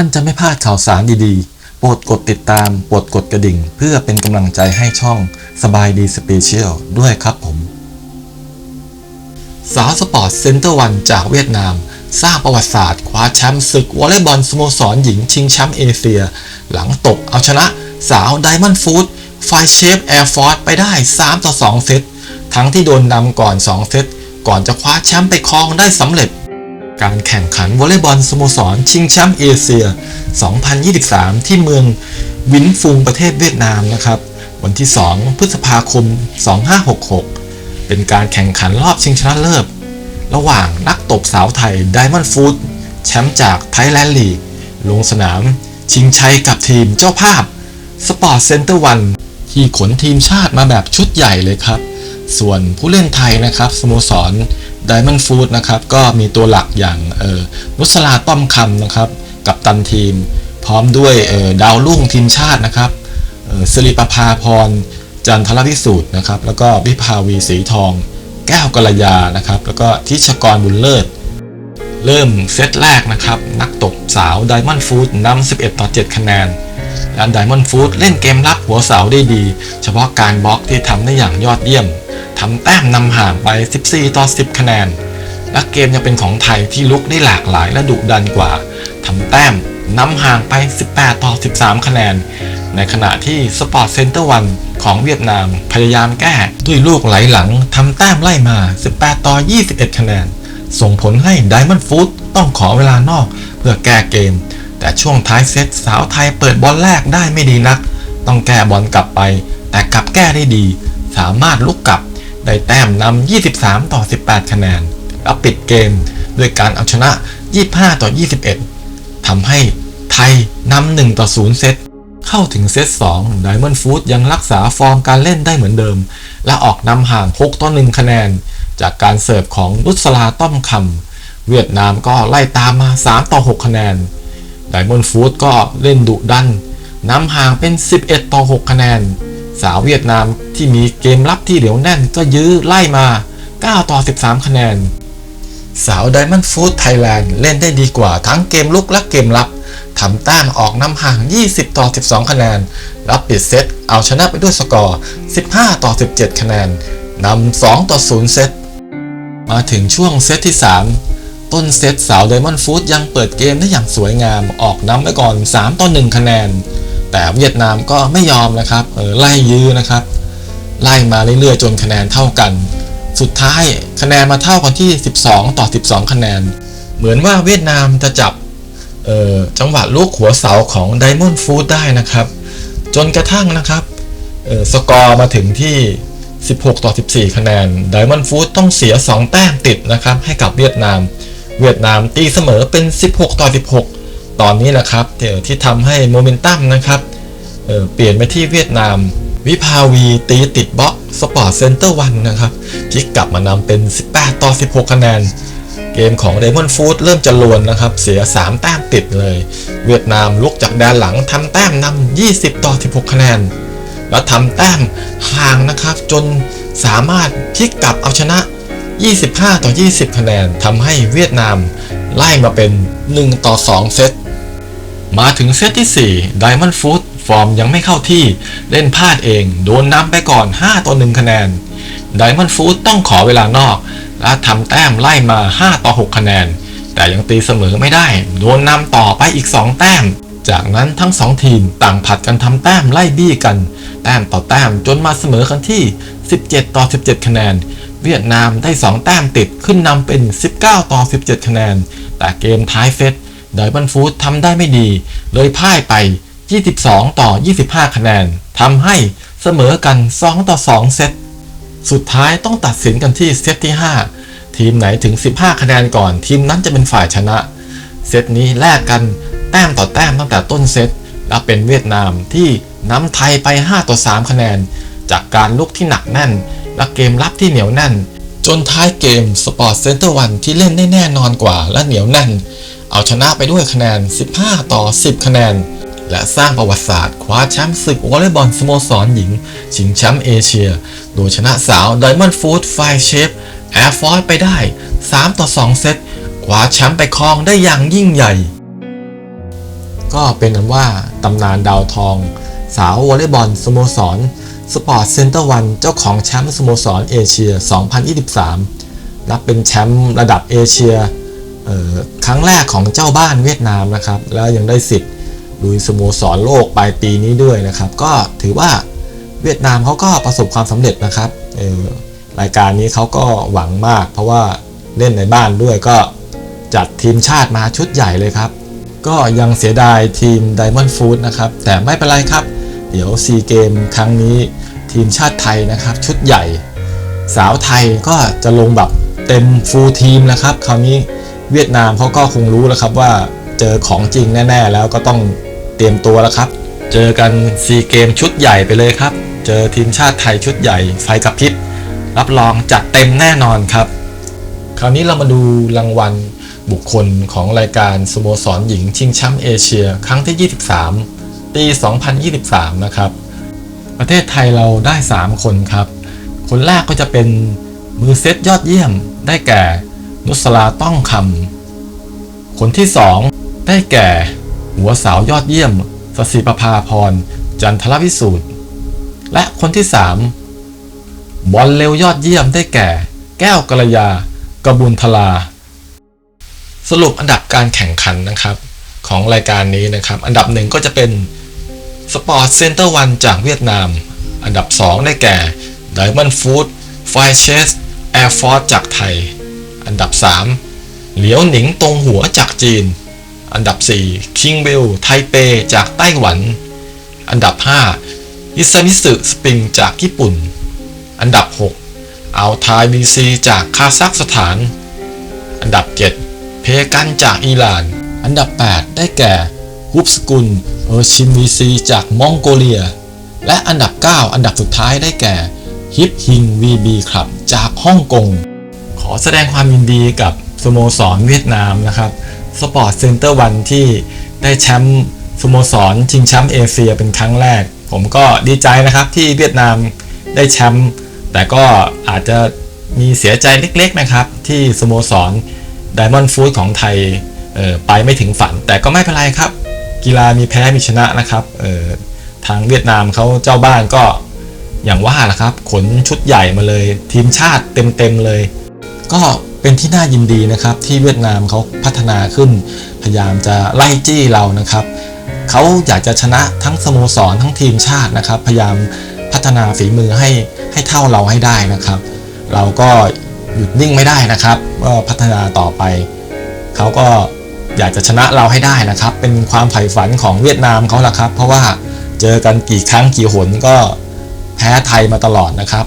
านจะไม่พลาดข่าวสารดีๆ โปรดกดติดตาม โปรดกดกระดิ่ง เพื่อเป็นกำลังใจให้ช่องสบายดีสเปเชียลด้วยครับผม สาวสปอร์ตเซ็นเตอร์วันจากเวียดนาม สร้างประวัติศาสตร์คว้าแชมป์ศึกวอลเลย์บอลสโมสรหญิงชิงแชมป์เอเชีย หลังตกเอาชนะสาวไดมอนด์ฟูดไฟเชฟแอร์ฟอร์ไปได้ 3 ต่อ 2 เซต ทั้งที่โดนนำก่อน 2 เซต ก่อนจะคว้าแชมป์ไปครองได้สำเร็จ การแข่งขันวอลเลย์บอลสโมสร ชิงแชมป์เอเชีย 2023 ที่เมืองวินฟุงประเทศเวียดนามนะครับ วันที่ 2 พฤษภาคม 2566 เป็นการแข่งขันรอบชิงชนะเลิศระหว่างนักตบสาวไทย Diamond Food แชมป์จากไทยแลนด์ลีก ลงสนามชิงชัยกับทีมเจ้าภาพ Sport Center 1ที่ขนทีมชาติมาแบบชุดใหญ่เลยครับ ส่วนผู้เล่นไทยนะครับสโมสร Diamond Food นะครับก็มีตัวหลักอย่างออนุสลาต้อมคำนะครับกับตันทีม พร้อมด้วยออดาวรุ่งทีมชาตินะครับออสิริประภาพรจันทรวิสูตรนะครับ แล้วก็วิภาวีสีทอง แก้วกัลยานะครับ แล้วก็ทิชกรบุญเลิศ เริ่มเซตแรกนะครับ นักตบสาว Diamond Food นำ11 ต่อ 7 คะแนนและ Diamond Food เล่นเกมรับหัวเสาได้ดี เฉพาะการบล็อกที่ทำได้อย่างยอดเยี่ยม ทำแต้มนำห่างไป 14 ต่อ 10 คะแนน และเกมยังเป็นของไทยที่ลุกได้หลากหลายและดุดันกว่าทำแต้มนำห่างไป 18 ต่อ 13 คะแนน ในขณะที่ Sport Center 1ของเวียดนามพยายามแก้ด้วยลูกไหลหลังทำแต้มไล่มา 18 ต่อ 21 คะแนน ส่งผลให้ Diamond Food ต้องขอเวลานอกเพื่อแก้เกม แต่ช่วงท้ายเซตสาวไทยเปิดบอลแรกได้ไม่ดีนัก ต้องแก้บอลกลับไป แต่กลับแก้ได้ดี สามารถลุกกลับ ได้แต้มนำ 23 ต่อ 18 คะแนนแล้วปิดเกมด้วยการเอาชนะ 25 ต่อ 21 ทำให้ไทยนำ1ต่อ 0 เซต เข้าถึงเซต2 Diamond Food ยังรักษาฟอร์มการเล่นได้เหมือนเดิม และออกนำห่าง 6 ต่อ 1 คะแนน จากการเสิร์ฟของนุสลาต้อมคำ เวียดนามก็ไล่ตามมา 3 ต่อ 6 คะแนน Diamond Food ก็เล่นดุดันนำห่างเป็น 11 ต่อ 6 คะแนน สาวเวียดนามที่มีเกมรับที่เหนียวแน่นก็ยื้อไล่มา 9 ต่อ 13 คะแนน สาว Diamond Food Thailand เล่นได้ดีกว่าทั้งเกมลุกและเกมรับทำแต้มออกนำห่าง 20 ต่อ 12 คะแนน รับปิดเซตเอาชนะไปด้วยสกอร์ 15 ต่อ 17 คะแนนนำ 2 ต่อ 0 เซต มาถึงช่วงเซตที่ 3 ต้นเซตสาว Diamond Food ยังเปิดเกมได้อย่างสวยงามออกนำไปก่อน 3 ต่อ 1 คะแนน แต่เวียดนามก็ไม่ยอมนะครับออไล่ยื้อนะครับ ไล่มาเรื่อยๆจนคะแนนเท่ากัน สุดท้ายคะแนนมาเท่ากันที่ 12 ต่อ 12 คะแนน เหมือนว่าเวียดนามจะจับออจังหวะลูกหัวเสาของ Diamond Food ได้นะครับ จนกระทั่งนะครับออสกอร์มาถึงที่ 16 ต่อ 14 คะแนน Diamond Food ต้องเสีย 2 แต้มติดนะครับให้กับเวียดนาม เวียดนามตีเสมอเป็น 16 ต่อ 16 ตอนนี้นะครับเอ่อที่ทำให้โมเมนตัมนะครับเเปลี่ยนไปที่เวียดนาม วิภาวีตีติดบล็อกสปอร์ตเซ็นเตอร์วันนะครับพลิกกลับมานำเป็น 18 ต่อ 16 คะแนน เกมของ Diamond Food เริ่มจะลวนนะครับ เสีย 3 แต้มติดเลย เวียดนามลุกจากแดนหลังทำแต้มนำ20 ต่อ 16 คะแนน แล้วทำแต้มห่างนะครับ จนสามารถพลิกกลับเอาชนะ 25 ต่อ 20 คะแนนทำให้เวียดนามไล่มาเป็น 1 ต่อ 2 เซต มาถึงเซตที่ 4 Diamond Food ฟอร์มยังไม่เข้าที่เล่นพลาดเอง โดนนำไปก่อน 5 ต่อ 1 คะแนน Diamond Food ต้องขอเวลานอก และทำแต้มไล่มา 5 ต่อ 6 คะแนน แต่ยังตีเสมอไม่ได้ โดนนำต่อไปอีก 2 แต้ม จากนั้นทั้ง 2 ทีมต่างผัดกันทำแต้มไล่บี้กัน แต้มต่อแต้มจนมาเสมอกันที่ 17 ต่อ 17 คะแนน เวียดนามได้ 2 แต้มติดขึ้นนำเป็น 19 ต่อ 17 คะแนน แต่เกมท้ายเซต ไดบันฟูดทำได้ไม่ดี เลยพ่ายไป 22 ต่อ 25 คะแนนทำให้เสมอกัน 2 ต่อ 2 เซต สุดท้ายต้องตัดสินกันที่เซตที่ 5 ทีมไหนถึง 15 คะแนนก่อน ทีมนั้นจะเป็นฝ่ายชนะ เซตนี้แลกกันแต้มต่อแต้มตั้งแต่ต้นเซต และเป็นเวียดนามที่นำไทยไป 5 ต่อ 3 คะแนน จากการลุกที่หนักแน่น และเกมรับที่เหนียวแน่น จนท้ายเกม Sport Center 1ที่เล่นได้แน่นอนกว่าและเหนียวแน่น เอาชนะไปด้วยคะแนน 15 ต่อ 10 คะแนน และสร้างประวัติศาสตร์คว้าแชมป์ศึกวอลเลย์บอลสโมสรหญิง ชิงแชมป์เอเชีย โดยชนะสาว Diamond Food Fire Chef Air Force ไปได้ 3 ต่อ 2 เซตคว้าแชมป์ไปครองได้อย่างยิ่งใหญ่ ก็เป็นนั้นว่าตำนานดาวทอง สาววอลเลย์บอลสโมสรสปอร์ตเซ็นเตอร์วันเจ้าของแชมป์สโมสรเอเชีย 2023 นับเป็นแชมป์ระดับเอเชีย ครั้งแรกของเจ้าบ้านเวียดนามนะครับ แล้วยังได้สิทธิ์ลุยสโมสรโลกปลายปีนี้ด้วยนะครับ ก็ถือว่าเวียดนามเขาก็ประสบความสำเร็จนะครับออรายการนี้เขาก็หวังมาก เพราะว่าเล่นในบ้านด้วยก็จัดทีมชาติมาชุดใหญ่เลยครับ ก็ยังเสียดายทีม Diamond Food นะครับ แต่ไม่เป็นไรครับ เดี๋ยวซีเกมครั้งนี้ทีมชาติไทยนะครับ ชุดใหญ่ สาวไทยก็จะลงแบบเต็มฟูลทีมนะครับ คราวนี้ เวียดนามเขาก็คงรู้แล้วครับว่าเจอของจริงแน่ๆ แล้วก็ต้องเตรียมตัวแล้วครับ เจอกันซีเกมชุดใหญ่ไปเลยครับ เจอทีมชาติไทยชุดใหญ่ไฟกับพริบรับรองจัดเต็มแน่นอนครับ คราวนี้เรามาดูรางวัลบุคคลของรายการสโมสรหญิงชิงแชมป์เอเชีย ครั้งที่ 23 ปี 2023 นะครับ ประเทศไทยเราได้ 3 คนครับ คนแรกก็จะเป็นมือเซตยอดเยี่ยมได้แก่ นุสลาต้องคำคนที่2ได้แก่ หัวสาวยอดเยี่ยมสศิประภาพร จันทรวิสูตรและคนที่3บอลเร็วยอดเยี่ยมได้แก่ แก้วกัลยากระบุญทลา สรุปอันดับการแข่งขันนะครับ ของรายการนี้นะครับ อันดับหนึ่งก็จะเป็นสปอร์ตเซ็นเตอร์วันจากเวียดนาม อันดับ 2 ได้แก่ Diamond Food f i c h e s Air Force จากไทย อันดับ 3 เหลียวหนิงตรงหัวจากจีน อันดับ4 King w i l l ไทเปจากไต้หวัน อันดับ 5 อิซามิสึสปริงจากญี่ปุ่น อันดับ 6 อัลทายบีซีจากคาซัคสถาน อันดับ 7 เพกันจากอิหร่าน อันดับ 8 ได้แก่ฮุบสกุลเออชินวีซีจากมองโกเลีย และอันดับ 9 อันดับสุดท้ายได้แก่ฮิปฮิงวีบีครับจากฮ่องกง ขอแสดงความยินดีกับสโมสรเวียดนามนะครับสปอร์ตเซ็นเตอร์วันที่ได้แชมป์สโมสรชิงแชมป์เอเชียเป็นครั้งแรก ผมก็ดีใจนะครับที่เวียดนามได้แชมป์แต่ก็อาจจะมีเสียใจเล็กๆนะครับ ที่สโมสร Diamond Food ของไทยไปไม่ถึงฝัน แต่ก็ไม่เป็นไรครับ กีฬามีแพ้มีชนะนะครับทางเวียดนามเขาเจ้าบ้านก็อย่างว่าละครับ ขนชุดใหญ่มาเลย ทีมชาติเต็มๆเลย ก็เป็นที่น่ายินดีนะครับที่เวียดนามเขาพัฒนาขึ้น พยายามจะไล่จี้เรานะครับเขาอยากจะชนะทั้งสโมสรทั้งทีมชาตินะครับ พยายามพัฒนาฝีมือให้ให้เท่าเราให้ได้นะครับ เราก็หยุดนิ่งไม่ได้นะครับก็พัฒนาต่อไปเขาก็อยากจะชนะเราให้ได้นะครับ เป็นความใฝ่ฝันของเวียดนามเขาละครับ เพราะว่าเจอกันกี่ครั้งกี่หนก็แพ้ไทยมาตลอดนะครับ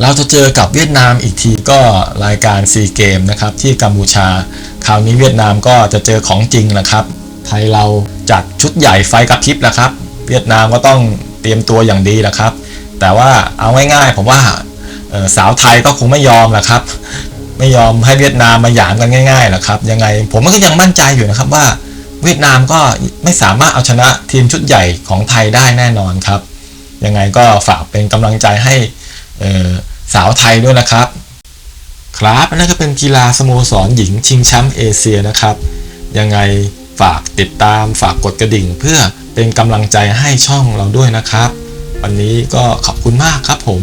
เราจะเจอกับเวียดนามอีกทีก็รายการซีเกมนะครับที่กัมพูชา คราวนี้เวียดนามก็จะเจอของจริงแหละครับไทยเราจัดชุดใหญ่ไฟกระพริบแหละครับ เวียดนามก็ต้องเตรียมตัวอย่างดีแหละครับ แต่ว่าเอาง่ายๆผมว่าสาวไทยก็คงไม่ยอมแหละครับ ไม่ยอมให้เวียดนามมาหยามกันง่ายๆหรอกครับยังไงผมก็ยังมั่นใจอยู่นะครับว่า เวียดนามก็ไม่สามารถเอาชนะทีมชุดใหญ่ของไทยได้แน่นอนครับ ยังไงก็ฝากเป็นกำลังใจให้ สาวไทยด้วยนะครับ ครับนั่นก็เป็นกีฬาสโมสรหญิงชิงแชมป์เอเชียนะครับ ยังไงฝากติดตามฝากกดกระดิ่งเพื่อเป็นกำลังใจให้ช่องเราด้วยนะครับ วันนี้ก็ขอบคุณมากครับผม